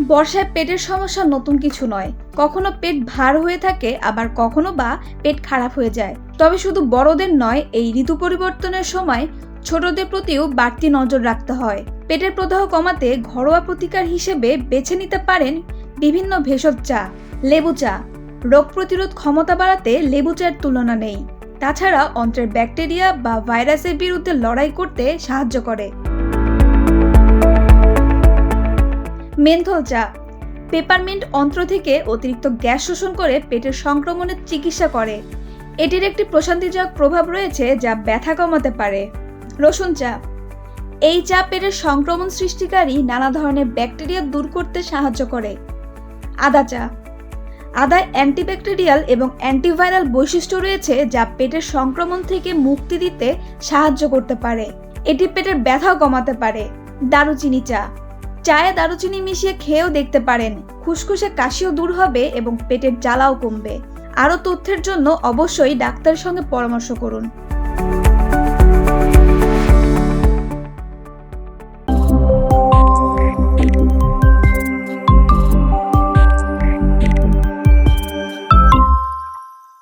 বর্ষায় পেটের সমস্যা নতুন কিছু নয়। কখনো পেট ভার হয়ে থাকে, আবার কখনো বা পেট খারাপ হয়ে যায়। তবে শুধু বড়দের নয়, এই ঋতু পরিবর্তনের সময় ছোটদের প্রতিও বাড়তি নজর রাখতে হয়। পেটের প্রদাহ কমাতে ঘরোয়া প্রতিকার হিসেবে বেছে নিতে পারেন বিভিন্ন ভেষজ চা, লেবু চা। রোগ প্রতিরোধ ক্ষমতা বাড়াতে লেবু চায়ের তুলনা নেই। তাছাড়া অন্ত্রের ব্যাকটেরিয়া বা ভাইরাসের বিরুদ্ধে লড়াই করতে সাহায্য করে। মেন্থল চা। পেপারমিন্ট অন্ত্র থেকে অতিরিক্ত গ্যাস শোষণ করে পেটের সংক্রমণের চিকিৎসা করে। এটির একটি প্রশান্তিজনক প্রভাব রয়েছে যা ব্যথা কমাতে পারে। রসুন চা। এই চা পেটের সংক্রমণ সৃষ্টিকারী নানা ধরনের ব্যাকটেরিয়া দূর করতে সাহায্য করে। আদা চা। আদায় অ্যান্টিব্যাকটেরিয়াল এবং অ্যান্টিভাইরাল বৈশিষ্ট্য রয়েছে যা পেটের সংক্রমণ থেকে মুক্তি দিতে সাহায্য করতে পারে। এটি পেটের ব্যথাও কমাতে পারে। দারুচিনি চা। চায়ে দারুচিনি মিশিয়ে খেয়েও দেখতে পারেন। খুসখুসে কাশিও দূর হবে এবং পেটের জ্বালাও কমবে। আরও তথ্যের জন্য অবশ্যই ডাক্তারের সঙ্গে পরামর্শ করুন।